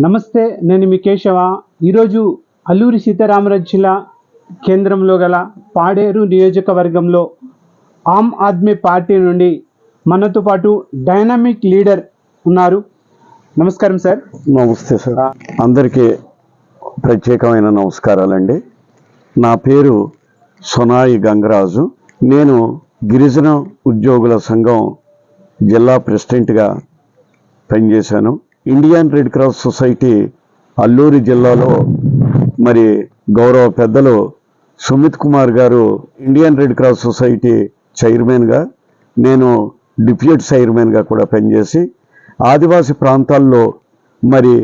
నమస్తే నేను మీ కేశవ. ఈరోజు అల్లూరి సీతారామరాజు జిల్లా కేంద్రంలో గల పాడేరు నియోజకవర్గంలో ఆమ్ ఆద్మీ పార్టీ నుండి మనతో పాటు డైనమిక్ లీడర్ ఉన్నారు. నమస్కారం సార్. నమస్తే సార్. అందరికీ ప్రత్యేకమైన నమస్కారాలండి. నా పేరు సొనాయి గంగరాజు. నేను గిరిజన ఉద్యోగుల సంఘం జిల్లా ప్రెసిడెంట్గా పనిచేశాను. Indian Red Cross Society Alluri జిల్లాలో మరి గౌరవ పెద్దలు సుమిత్ కుమార్ గారు ఇండియన్ రెడ్ క్రాస్ సొసైటీ చైర్మన్గా నేను డిప్యూటీ చైర్మన్గా కూడా పనిచేసి ఆదివాసీ ప్రాంతాల్లో మరి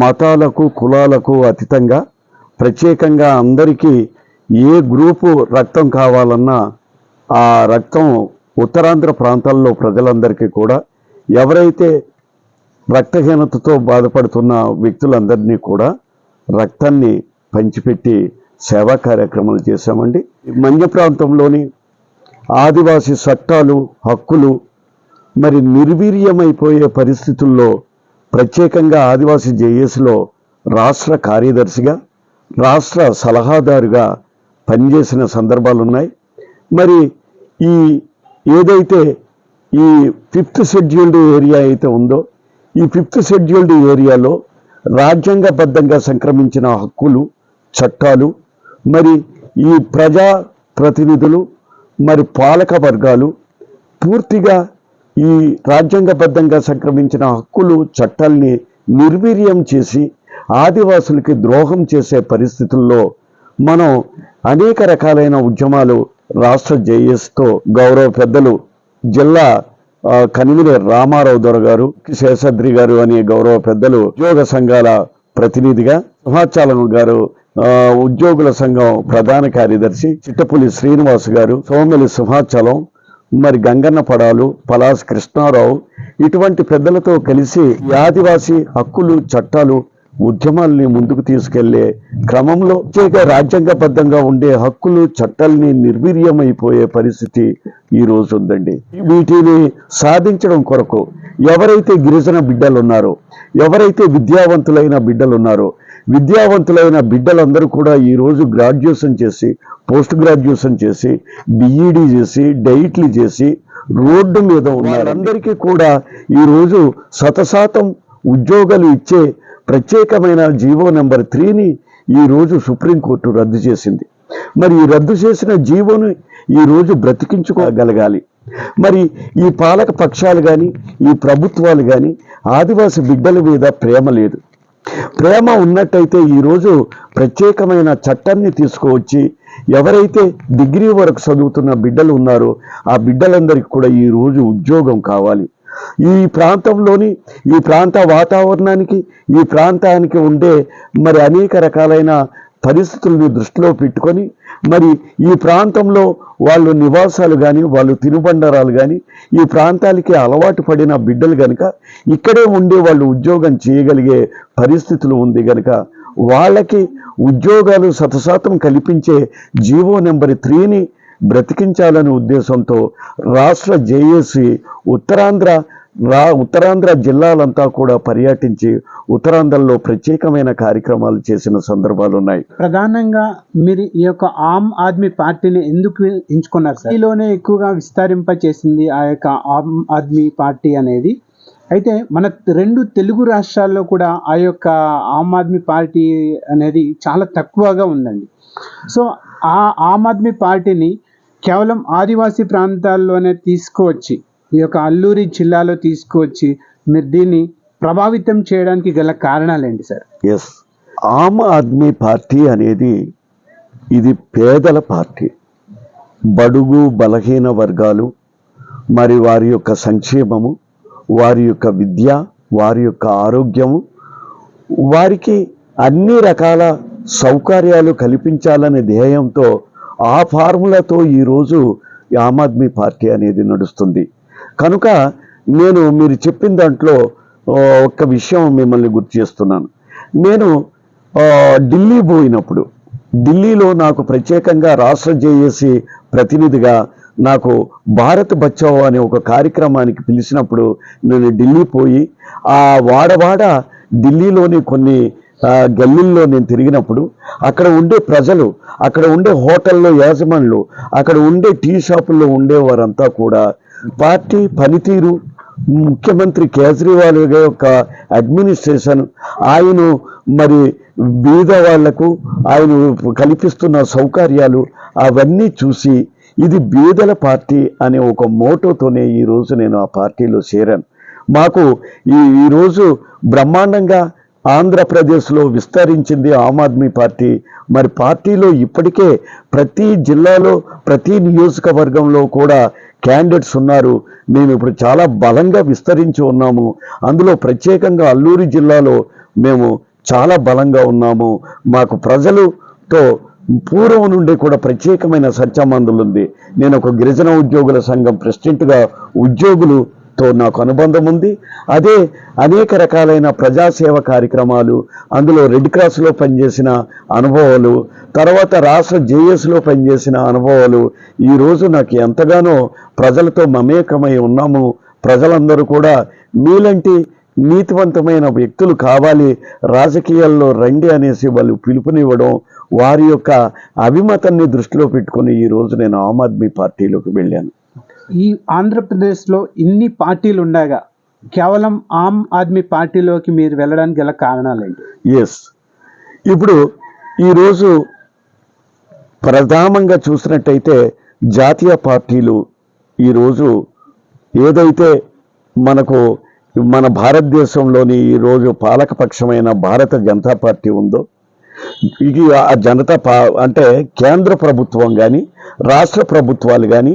మతాలకు కులాలకు అతీతంగా ప్రత్యేకంగా అందరికీ ఏ గ్రూపు రక్తం కావాలన్నా ఆ రక్తం ఉత్తరాంధ్ర ప్రాంతాల్లో ప్రజలందరికీ కూడా ఎవరైతే రక్తహీనతతో బాధపడుతున్న వ్యక్తులందరినీ కూడా రక్తాన్ని పంచిపెట్టి సేవా కార్యక్రమాలు చేశామండి. మంజ ప్రాంతంలోని ఆదివాసి చట్టాలు హక్కులు మరి నిర్వీర్యమైపోయే పరిస్థితుల్లో ప్రత్యేకంగా ఆదివాసి జేఏసీలో రాష్ట్ర కార్యదర్శిగా రాష్ట్ర సలహాదారుగా పనిచేసిన సందర్భాలు ఉన్నాయి మరి ఈ ఏదైతే ఈ ఫిఫ్త్ షెడ్యూల్డ్ ఏరియా అయితే ఉందో ఈ ఫిఫ్త్ షెడ్యూల్డ్ ఏరియాలో రాజ్యాంగబద్ధంగా సంక్రమించిన హక్కులు చట్టాలు మరి ఈ ప్రజా ప్రతినిధులు మరి పాలక వర్గాలు పూర్తిగా ఈ రాజ్యాంగబద్ధంగా సంక్రమించిన హక్కులు చట్టాల్ని నిర్వీర్యం చేసి ఆదివాసులకి ద్రోహం చేసే పరిస్థితుల్లో మనం అనేక రకాలైన ఉద్యమాలు రాష్ట్ర జేఎస్తో గౌరవ పెద్దలు జిల్లా ఆ, రామారావు దొర గారు శేషాద్రి గారు అనే గౌరవ పెద్దలు ఉద్యోగ సంఘాల ప్రతినిధిగా సింహాచలం గారు ఉద్యోగుల సంఘం ప్రధాన కార్యదర్శి చిట్టపులి శ్రీనివాస్ గారు సోమలి సింహాచలం మరి గంగన్న పడాలు పలాస్ కృష్ణారావు ఇటువంటి పెద్దలతో కలిసి ఆదివాసీ ఆదివాసి హక్కులు చట్టాలు ఉద్యమాల్ని ముందుకు తీసుకెళ్ళే క్రమంలో ప్రత్యేక రాజ్యాంగబద్ధంగా ఉండే హక్కులు చట్టాల్ని నిర్వీర్యమైపోయే పరిస్థితి ఈ రోజు ఉందండి. వీటిని సాధించడం కొరకు ఎవరైతే గిరిజన బిడ్డలు ఉన్నారో ఎవరైతే విద్యావంతులైన బిడ్డలు ఉన్నారో విద్యావంతులైన బిడ్డలందరూ కూడా ఈ రోజు గ్రాడ్యుయేషన్ చేసి పోస్ట్ గ్రాడ్యుయేషన్ చేసి బిఈడి చేసి డైట్లు చేసి రోడ్డు మీద ఉన్నారు అందరికీ కూడా ఈ రోజు శతశాతం ఉద్యోగాలు ఇచ్చే ప్రత్యేకమైన జీవో నెంబర్ త్రీని ఈ రోజు సుప్రీంకోర్టు రద్దు చేసింది. మరి ఈ రద్దు చేసిన జీవోను ఈ రోజు బ్రతికించుకోగలగాలి. మరి ఈ పాలక పక్షాలు కానీ ఈ ప్రభుత్వాలు కానీ ఆదివాసి బిడ్డల మీద ప్రేమ లేదు. ప్రేమ ఉన్నట్టయితే ఈరోజు ప్రత్యేకమైన చట్టాన్ని తీసుకువచ్చి ఎవరైతే డిగ్రీ వరకు చదువుతున్న బిడ్డలు ఉన్నారో ఆ బిడ్డలందరికీ కూడా ఈ రోజు ఉద్యోగం కావాలి. ఈ ప్రాంతంలోని ఈ ప్రాంత వాతావరణానికి ఈ ప్రాంతానికి ఉండే మరి అనేక రకాలైన పరిస్థితులను దృష్టిలో పెట్టుకొని మరి ఈ ప్రాంతంలో వాళ్ళు నివాసాలు కానీ వాళ్ళు తినుబండరాలు కానీ ఈ ప్రాంతాలకి అలవాటు పడిన బిడ్డలు కనుక ఇక్కడే ఉండి వాళ్ళు ఉద్యోగం చేయగలిగే పరిస్థితులు ఉంది కనుక వాళ్ళకి ఉద్యోగాలు శతశాతం కల్పించే జీవో నెంబర్ త్రీని బ్రతికించాలనే ఉద్దేశంతో రాష్ట్ర జేఏసీ ఉత్తరాంధ్ర రా ఉత్తరాంధ్ర జిల్లాలంతా కూడా పర్యటించి ఉత్తరాంధ్రలో ప్రత్యేకమైన కార్యక్రమాలు చేసిన సందర్భాలు ఉన్నాయి. ప్రధానంగా మీరు ఈ యొక్క ఆమ్ ఆద్మీ పార్టీని ఎందుకు ఎంచుకున్నారు సార్? ఈలోనే ఎక్కువగా విస్తరింప చేసింది ఆ యొక్క ఆమ్ ఆద్మీ పార్టీ అనేది. అయితే మన రెండు తెలుగు రాష్ట్రాల్లో కూడా ఆ యొక్క ఆమ్ ఆద్మీ పార్టీ అనేది చాలా తక్కువగా ఉందండి. సో ఆ ఆమ్ ఆద్మీ పార్టీని కేవలం ఆదివాసీ ప్రాంతాల్లోనే తీసుకువచ్చి ఈ యొక్క అల్లూరి జిల్లాలో తీసుకువచ్చి మీరు దీన్ని ప్రభావితం చేయడానికి గల కారణాలేంటి sir? Yes Aam Aadmi Party అనేది ఇది పేదల పార్టీ. బడుగు బలహీన వర్గాలు మరి వారి యొక్క సంక్షేమము వారి యొక్క విద్య వారి యొక్క ఆరోగ్యము వారికి అన్ని రకాల సౌకర్యాలు కల్పించాలనే ధ్యేయంతో ఆ ఫార్ములాతో ఈరోజు ఆమ్ ఆద్మీ పార్టీ అనేది నడుస్తుంది. కనుక నేను మీరు చెప్పిన దాంట్లో ఒక్క విషయం మిమ్మల్ని గుర్తు చేస్తున్నాను. నేను ఢిల్లీ పోయినప్పుడు ఢిల్లీలో నాకు ప్రత్యేకంగా రాష్ట్ర జేఏసీ ప్రతినిధిగా నాకు భారత్ బచావో అనే ఒక కార్యక్రమానికి పిలిచినప్పుడు నేను ఢిల్లీ పోయి ఆ వాడవాడ ఢిల్లీలోని కొన్ని గల్లీల్లో నేను తిరిగినప్పుడు అక్కడ ఉండే ప్రజలు అక్కడ ఉండే హోటల్లో యాజమాన్లు అక్కడ ఉండే టీ షాపుల్లో ఉండేవారంతా కూడా పార్టీ పనితీరు ముఖ్యమంత్రి కేజ్రీవాల్ యొక్క అడ్మినిస్ట్రేషన్ ఆయన మరి బీద వాళ్ళకు ఆయన కల్పిస్తున్న సౌకర్యాలు అవన్నీ చూసి ఇది బీదల పార్టీ అనే ఒక మోటోతోనే ఈరోజు నేను ఆ పార్టీలో చేరాను. మాకు ఈ ఈరోజు బ్రహ్మాండంగా ఆంధ్రప్రదేశ్లో విస్తరించింది ఆమ్ ఆద్మీ పార్టీ. మరి పార్టీలో ఇప్పటికే ప్రతి జిల్లాలో ప్రతి నియోజకవర్గంలో కూడా క్యాండిడేట్స్ ఉన్నారు. మేము ఇప్పుడు చాలా బలంగా విస్తరించి ఉన్నాము. అందులో ప్రత్యేకంగా అల్లూరి జిల్లాలో మేము చాలా బలంగా ఉన్నాము. మాకు ప్రజలతో పూర్వం నుండి కూడా ప్రత్యేకమైన సత్యమందులు ఉంది నేను ఒక గిరిజన ఉద్యోగుల సంఘం ప్రెసిడెంట్గా ఉద్యోగులు తో నాకు అనుబంధం ఉంది. అదే అనేక రకాలైన ప్రజాసేవ కార్యక్రమాలు అందులో రెడ్ క్రాస్లో పనిచేసిన అనుభవాలు తర్వాత రాష్ట్ర జేఎస్లో పనిచేసిన అనుభవాలు. ఈరోజు నాకు ఎంతగానో ప్రజలతో మమేకమై ఉన్నాము. ప్రజలందరూ కూడా మీలాంటి నీతివంతమైన వ్యక్తులు కావాలి రాజకీయాల్లో రండి అనేసి వాళ్ళు పిలుపునివ్వడం వారి యొక్క అభిమతాన్ని దృష్టిలో పెట్టుకుని ఈ రోజు నేను ఆమ్ ఆద్మీ పార్టీలోకి వెళ్ళాను. ఈ ఆంధ్రప్రదేశ్లో ఇన్ని పార్టీలు ఉండగా కేవలం ఆమ్ ఆద్మీ పార్టీలోకి మీరు వెళ్ళడానికి గల కారణాలు ఏంటి? ఎస్ ఇప్పుడు ఈరోజు ప్రధానంగా చూసినట్టయితే జాతీయ పార్టీలు ఈరోజు ఏదైతే మనకు మన భారతదేశంలోని ఈరోజు పాలకపక్షమైన భారత జనతా పార్టీ ఉందో ఇది ఆ జనతా పా అంటే కేంద్ర ప్రభుత్వం కానీ రాష్ట్ర ప్రభుత్వాలు కానీ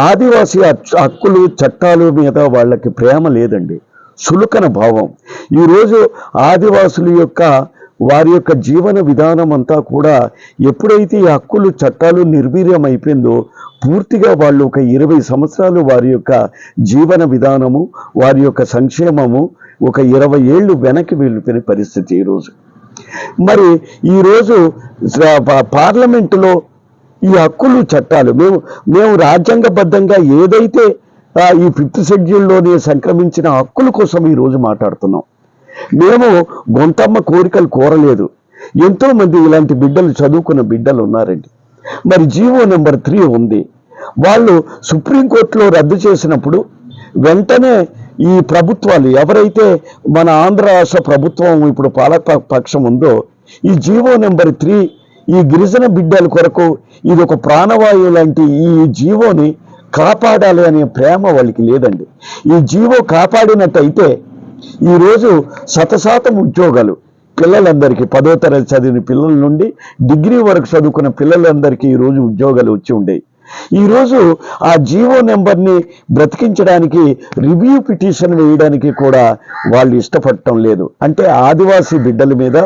ఆదివాసీ హక్కులు చట్టాలు మీద వాళ్ళకి ప్రేమ లేదండి. సులుకన భావం. ఈరోజు ఆదివాసుల యొక్క వారి యొక్క జీవన విధానం అంతా కూడా ఎప్పుడైతే ఈ హక్కులు చట్టాలు నిర్వీర్యం అయిపోయిందో పూర్తిగా వాళ్ళు ఒక ఇరవై సంవత్సరాలు వారి యొక్క జీవన విధానము వారి యొక్క సంక్షేమము ఒక ఇరవై ఏళ్ళు వెనక్కి వెళ్ళిపోయిన పరిస్థితి ఈరోజు మరి ఈరోజు పార్లమెంటులో ఈ హక్కులు చట్టాలు మేము మేము రాజ్యాంగబద్ధంగా ఏదైతే ఈ ఫిఫ్త్ షెడ్యూల్లోనే సంక్రమించిన హక్కుల కోసం ఈరోజు మాట్లాడుతున్నాం. మేము గొంతమ్మ కోరికలు కోరలేదు. ఎంతోమంది ఇలాంటి బిడ్డలు చదువుకున్న బిడ్డలు ఉన్నారండి. మరి జీవో నెంబర్ త్రీ ఉంది. వాళ్ళు సుప్రీంకోర్టులో రద్దు చేసినప్పుడు వెంటనే ఈ ప్రభుత్వాలు ఎవరైతే మన ఆంధ్ర రాష్ట్ర ప్రభుత్వం ఇప్పుడు పాలక పక్షం ఉందో ఈ జీవో నెంబర్ త్రీ ఈ గిరిజన బిడ్డల కొరకు ఇది ఒక ప్రాణవాయువు లాంటి ఈ జీవోని కాపాడాలి అనే ప్రేమ వాళ్ళకి లేదండి. ఈ జీవో కాపాడినట్టయితే ఈరోజు శతశాతం ఉద్యోగాలు పిల్లలందరికీ పదో తరగతి చదివిన పిల్లల నుండి డిగ్రీ వరకు చదువుకున్న పిల్లలందరికీ ఈరోజు ఉద్యోగాలు వచ్చి ఉండేవి. ఈరోజు ఆ జీవో నెంబర్ని బ్రతికించడానికి రివ్యూ పిటిషన్ వేయడానికి కూడా వాళ్ళు ఇష్టపడటం లేదు. అంటే ఆదివాసీ బిడ్డల మీద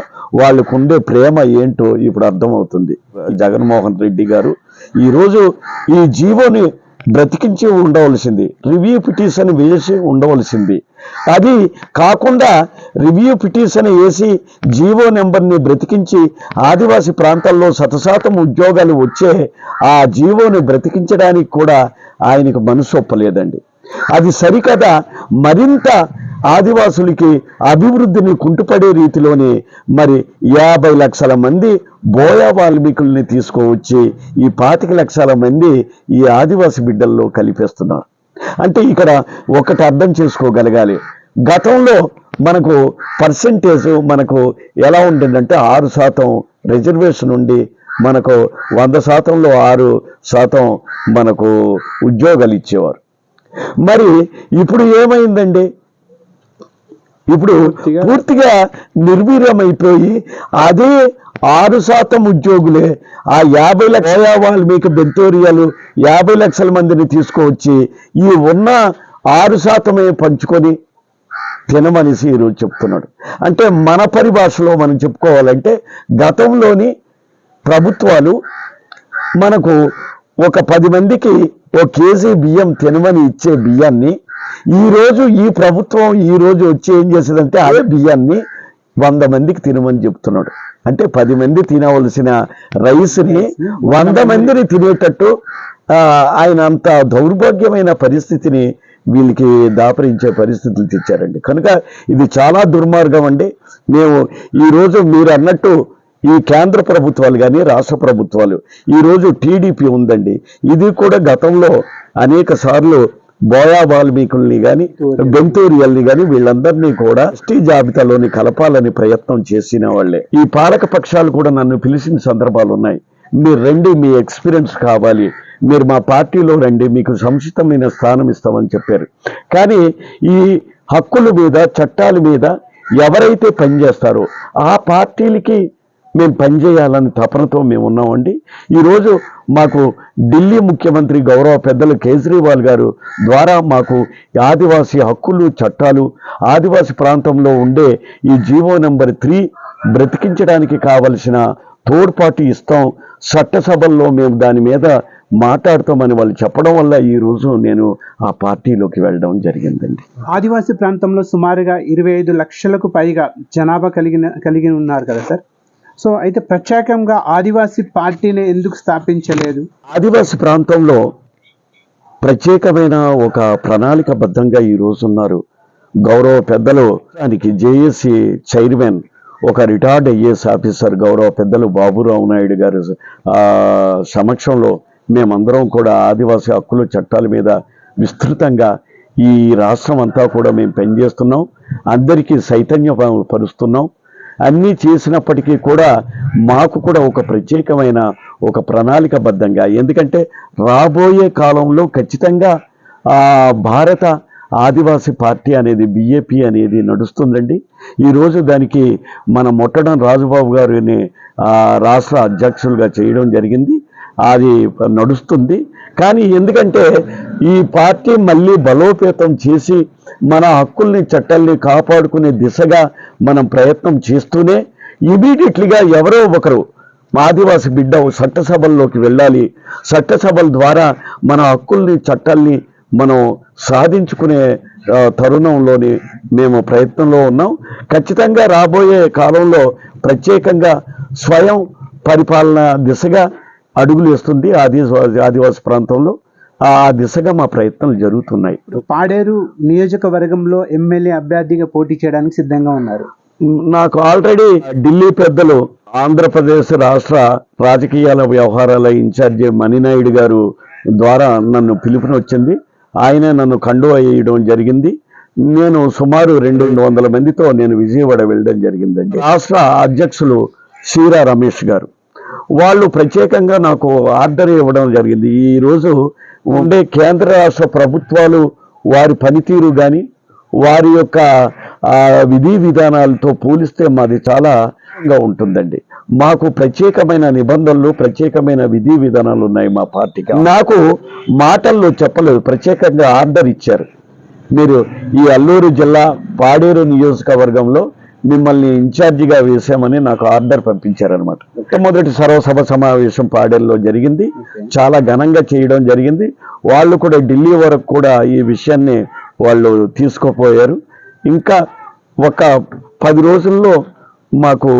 వాళ్ళకు ఉండే ప్రేమ ఏంటో ఇప్పుడు అర్థమవుతుంది. జగన్మోహన్ రెడ్డి గారు ఈరోజు ఈ జీవోని బ్రతికించి ఉండవలసింది. రివ్యూ పిటిషన్ వేసి ఉండవలసింది. అది కాకుండా రివ్యూ పిటిషన్ వేసి జీవో నెంబర్ని బ్రతికించి ఆదివాసీ ప్రాంతాల్లో శతశాతం ఉద్యోగాలు వచ్చే ఆ జీవోని బ్రతికించడానికి కూడా ఆయనకు మనసు ఒప్పలేదండి. అది సరికదా. మరింత ఆదివాసులకి అభివృద్ధిని కుంటుపడే రీతిలోనే మరి యాభై లక్షల మంది బోయా వాల్మీకుల్ని తీసుకువచ్చి ఈ పాతిక లక్షల మంది ఈ ఆదివాసి బిడ్డల్లో కలిపేస్తున్నారు. అంటే ఇక్కడ ఒకటి అర్థం చేసుకోగలగాలి. గతంలో మనకు పర్సంటేజ్ మనకు ఎలా ఉంటుందంటే ఆరు శాతం రిజర్వేషన్ ఉండి మనకు వంద శాతంలో ఆరు శాతం మనకు ఉద్యోగాలు ఇచ్చేవారు. మరి ఇప్పుడు ఏమైందండి? ఇప్పుడు పూర్తిగా- నిర్వీర్యమైపోయి అదే ఆరు శాతం ఉద్యోగులే ఆ యాభై లక్షల వాల్మీకి బెంతోరియాలు యాభై లక్షల మందిని తీసుకువచ్చి ఈ ఉన్న ఆరు శాతమే పంచుకొని తినమనేసి ఈరోజు చెప్తున్నాడు. అంటే మన పరిభాషలో మనం చెప్పుకోవాలంటే గతంలోని ప్రభుత్వాలు మనకు ఒక పది మందికి ఒక కేజీ బియ్యం తినమని ఇచ్చే బియ్యాన్ని ఈ రోజు ఈ ప్రభుత్వం ఈరోజు వచ్చి ఏం చేసేదంటే అదే బియ్యాన్ని వంద మందికి తినమని చెప్తున్నాడు. అంటే పది మంది తినవలసిన రైస్ని వంద మందిని తినేటట్టు ఆయన అంత దౌర్భాగ్యమైన పరిస్థితిని వీళ్ళకి దాపరించే పరిస్థితులు తెచ్చారండి. కనుక ఇది చాలా దుర్మార్గం అండి. మేము ఈరోజు మీరు అన్నట్టు ఈ కేంద్ర ప్రభుత్వాలు కానీ రాష్ట్ర ప్రభుత్వాలు ఈరోజు టీడీపీ ఉందండి. ఇది కూడా గతంలో అనేక సార్లు బోయా వాల్మీకుల్ని కానీ బెంతూరియల్ని. కానీ వీళ్ళందరినీ కూడా ఎస్టీ జాబితాలోని కలపాలని ప్రయత్నం చేసిన వాళ్ళే. ఈ పాలక పక్షాలు కూడా నన్ను పిలిచిన సందర్భాలు ఉన్నాయి. మీరు రండి మీ ఎక్స్పీరియన్స్ కావాలి. మీరు మా పార్టీలో రండి మీకు సముచితమైన స్థానం ఇస్తామని చెప్పారు. కానీ ఈ హక్కుల మీద చట్టాల మీద ఎవరైతే పనిచేస్తారో ఆ పార్టీలకి మేము పనిచేయాలని తపనతో మేము ఉన్నామండి. ఈరోజు మాకు ఢిల్లీ ముఖ్యమంత్రి గౌరవ పెద్దలు కేజ్రీవాల్ గారు ద్వారా మాకు ఆదివాసీ హక్కులు చట్టాలు ఆదివాసీ ప్రాంతంలో ఉండే ఈ జీవో నెంబర్ త్రీ బ్రతికించడానికి కావలసిన తోడ్పాటు ఇస్తాం. చట్టసభల్లో మేము దాని మీద మాట్లాడతామని వాళ్ళు చెప్పడం వల్ల ఈ రోజు నేను ఆ పార్టీలోకి వెళ్ళడం జరిగిందండి. ఆదివాసీ ప్రాంతంలో సుమారుగా ఇరవై ఐదు లక్షలకు పైగా జనాభా కలిగిన కలిగి ఉన్నారు కదా సార్? సో అయితే ప్రత్యేకంగా ఆదివాసీ పార్టీని ఎందుకు స్థాపించలేదు? ఆదివాసీ ప్రాంతంలో ప్రత్యేకమైన ఒక ప్రణాళికబద్ధంగా ఈ రోజు ఉన్నారు గౌరవ పెద్దలు. దానికి జేఏసీ చైర్మన్ ఒక రిటైర్డ్ ఐఏఎస్ ఆఫీసర్ గౌరవ పెద్దలు బాబురావు నాయుడు గారి సమక్షంలో మేమందరం కూడా ఆదివాసీ హక్కుల చట్టాల మీద విస్తృతంగా ఈ రాష్ట్రం అంతా కూడా మేము పనిచేస్తున్నాం. అందరికీ చైతన్య పరుస్తున్నాం అన్నీ చేసినప్పటికీ కూడా మాకు కూడా ఒక ప్రత్యేకమైన ఒక ప్రణాళికబద్ధంగా ఎందుకంటే రాబోయే కాలంలో ఖచ్చితంగా భారత ఆదివాసీ పార్టీ అనేది బీఏపీ అనేది నడుస్తుందండి. ఈరోజు దానికి మన మొట్టడం రాజుబాబు గారిని రాష్ట్ర అధ్యక్షులుగా చేయడం జరిగింది. అది నడుస్తుంది. కానీ ఎందుకంటే ఈ పార్టీ మళ్ళీ బలోపేతం చేసి మన హక్కుల్ని చట్టాల్ని కాపాడుకునే దిశగా మనం ప్రయత్నం చేస్తూనే ఇమీడియట్లీగా ఎవరో ఒకరు ఆదివాసి బిడ్డ చట్టసభల్లోకి వెళ్ళాలి. చట్టసభల ద్వారా మన హక్కుల్ని చట్టాల్ని మనం సాధించుకునే తరుణంలోని మేము ప్రయత్నంలో ఉన్నాం. ఖచ్చితంగా రాబోయే కాలంలో ప్రత్యేకంగా స్వయం పరిపాలన దిశగా అడుగులు వేస్తుంది ఆదివాసి ఆదివాసి ప్రాంతంలో. ఆ దిశగా మా ప్రయత్నాలు జరుగుతున్నాయి. పాడేరు నియోజకవర్గంలో ఎమ్మెల్యే అభ్యర్థిగా పోటీ చేయడానికి సిద్ధంగా ఉన్నారు. నాకు ఆల్రెడీ ఢిల్లీ పెద్దలు ఆంధ్రప్రదేశ్ రాష్ట్ర రాజకీయాల వ్యవహారాల ఇన్ఛార్జి మణినాయుడు గారు ద్వారా నన్ను పిలుపునొచ్చింది. ఆయనే నన్ను కండువ వేయడం జరిగింది. నేను సుమారు రెండు వందల మందితో నేను విజయవాడ వెళ్ళడం జరిగిందండి రాష్ట్ర అధ్యక్షులు షీరా రమేష్ గారు. వాళ్ళు ప్రత్యేకంగా నాకు ఆర్డర్ ఇవ్వడం జరిగింది. ఈ రోజు ఉండే కేంద్ర రాష్ట్ర ప్రభుత్వాలు వారి పనితీరు కానీ వారి యొక్క విధి విధానాలతో పోలిస్తే మాది చాలాగా ఉంటుందండి. మాకు ప్రత్యేకమైన నిబంధనలు ప్రత్యేకమైన విధి విధానాలు ఉన్నాయి మా పార్టీకి. నాకు మాటల్లో చెప్పలేదు ప్రత్యేకంగా ఆర్డర్ ఇచ్చారు. మీరు ఈ అల్లూరు జిల్లా పాడేరు నియోజకవర్గంలో మిమ్మల్ని ఇన్ఛార్జిగా వేసామని నాకు ఆర్డర్ పంపించారనమాట మొట్టమొదటి సర్వసభ సమావేశం పాడేరులో జరిగింది. చాలా ఘనంగా చేయడం జరిగింది. వాళ్ళు కూడా ఢిల్లీ వరకు కూడా ఈ విషయాన్ని వాళ్ళు తీసుకుపోయారు. ఇంకా ఒక పది రోజుల్లో మాకు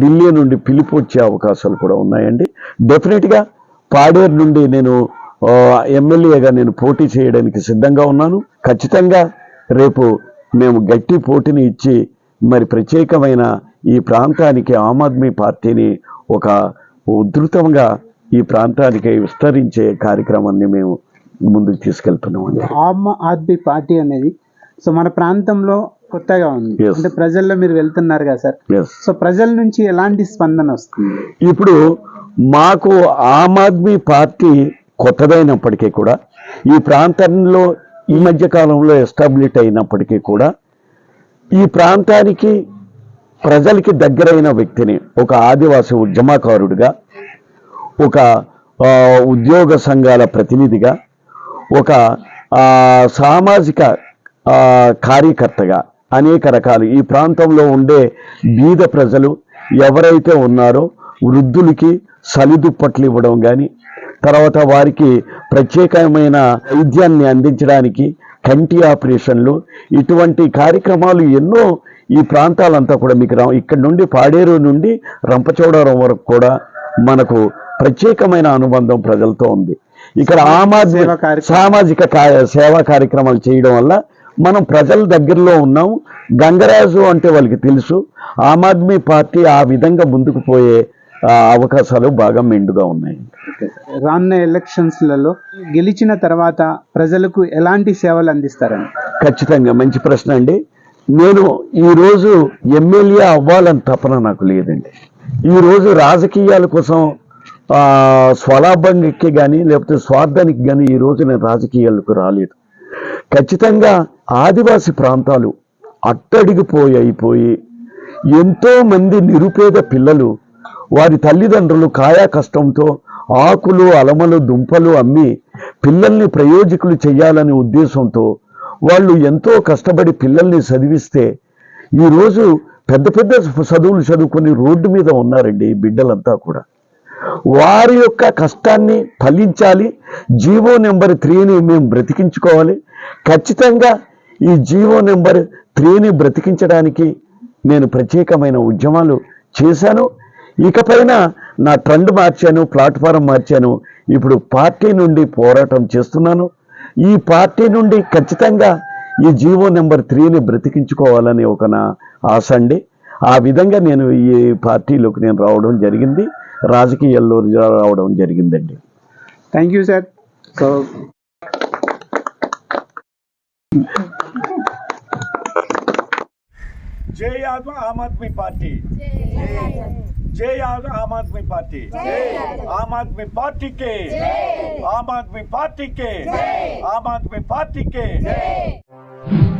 ఢిల్లీ నుండి పిలుపు వచ్చే అవకాశాలు కూడా ఉన్నాయండి. డెఫినెట్గా పాడేరు నుండి నేను ఎమ్మెల్యేగా నేను పోటీ చేయడానికి సిద్ధంగా ఉన్నాను. ఖచ్చితంగా రేపు మేము గట్టి పోటీని ఇచ్చి మరి ప్రత్యేకమైన ఈ ప్రాంతానికి ఆమ్ ఆద్మీ పార్టీని ఒక ఉధృతంగా ఈ ప్రాంతానికి విస్తరించే కార్యక్రమాన్ని మేము ముందుకు తీసుకెళ్తున్నామండి. ఆమ్ ఆద్మీ పార్టీ అనేది సో మన ప్రాంతంలో కొత్తగా ఉంది. అంటే ప్రజల్లో మీరు వెళ్తున్నారు కదా సార్. సో ప్రజల నుంచి ఎలాంటి స్పందన వస్తుంది? ఇప్పుడు మాకు ఆమ్ ఆద్మీ పార్టీ కొత్తదైనప్పటికీ కూడా ఈ ప్రాంతంలో ఈ మధ్య కాలంలో ఎస్టాబ్లిష్ అయినప్పటికీ కూడా ఈ ప్రాంతానికి ప్రజలకి దగ్గరైన వ్యక్తిని ఒక ఆదివాసీ ఉద్యమకారుడిగా ఒక ఉద్యోగ సంఘాల ప్రతినిధిగా ఒక సామాజిక కార్యకర్తగా అనేక రకాలు ఈ ప్రాంతంలో ఉండే బీద ప్రజలు ఎవరైతే ఉన్నారో వృద్ధులకి సలిదుప్పట్లు ఇవ్వడం కానీ తర్వాత వారికి ప్రత్యేకమైన వైద్యాన్ని అందించడానికి కంటి ఆపరేషన్లు ఇటువంటి కార్యక్రమాలు ఎన్నో ఈ ప్రాంతాలంతా కూడా మీకు రా ఇక్కడ నుండి పాడేరు నుండి రంపచోడవరం వరకు కూడా మనకు ప్రత్యేకమైన అనుబంధం ప్రజలతో ఉంది. ఇక్కడ. సామాజిక సేవా కార్యక్రమాలు చేయడం వల్ల మనం ప్రజల దగ్గరలో ఉన్నాం. గంగరాజు అంటే వాళ్ళకి తెలుసు. ఆమ్ ఆద్మీ పార్టీ ఆ విధంగా ముందుకు పోయే అవకాశాలు బాగా మెండుగా ఉన్నాయి. రానున్న ఎలక్షన్స్లలో గెలిచిన తర్వాత ప్రజలకు ఎలాంటి సేవలు అందిస్తారని? ఖచ్చితంగా మంచి ప్రశ్న అండి. నేను ఈరోజు ఎమ్మెల్యే అవ్వాలని తపన నాకు లేదండి. ఈరోజు రాజకీయాల కోసం స్వలాభంకి కానీ లేకపోతే స్వార్థానికి కానీ ఈరోజు నేను రాజకీయాలకు రాలేదు. ఖచ్చితంగా ఆదివాసి ప్రాంతాలు అట్టడిగిపోయి అయిపోయి ఎంతో మంది నిరుపేద పిల్లలు వారి తల్లిదండ్రులు కాయా కష్టంతో ఆకులు అలమలు దుంపలు అమ్మి పిల్లల్ని ప్రయోజకులు చేయాలనే ఉద్దేశంతో వాళ్ళు ఎంతో కష్టపడి పిల్లల్ని చదివిస్తే ఈరోజు పెద్ద పెద్ద చదువులు చదువుకొని రోడ్డు మీద ఉన్నారండి ఈ బిడ్డలంతా కూడా. వారి యొక్క కష్టాన్ని ఫలించాలి. జీవో నెంబర్ త్రీని మేము బ్రతికించుకోవాలి. ఖచ్చితంగా ఈ జీవో నెంబర్ త్రీని బ్రతికించడానికి నేను ప్రత్యేకమైన ఉద్యమాలు చేశాను. ఇకపైన నా ట్రెండ్ మార్చాను ప్లాట్ఫారం మార్చాను. ఇప్పుడు పార్టీ నుండి పోరాటం చేస్తున్నాను. ఈ పార్టీ నుండి ఖచ్చితంగా ఈ జీవో నెంబర్ త్రీని బ్రతికించుకోవాలని ఒక నా ఆశ అండి. ఆ విధంగా నేను ఈ పార్టీలోకి నేను రావడం జరిగింది. రాజకీయాల్లో రావడం జరిగిందండి. థ్యాంక్ యూ సార్ సో జై ఆత్మ ఆమ్ ఆద్మీ పార్టీ. जय आम आदमी पार्टी। आम आदमी पार्टी के। आम आदमी पार्टी के। आम आदमी पार्टी के।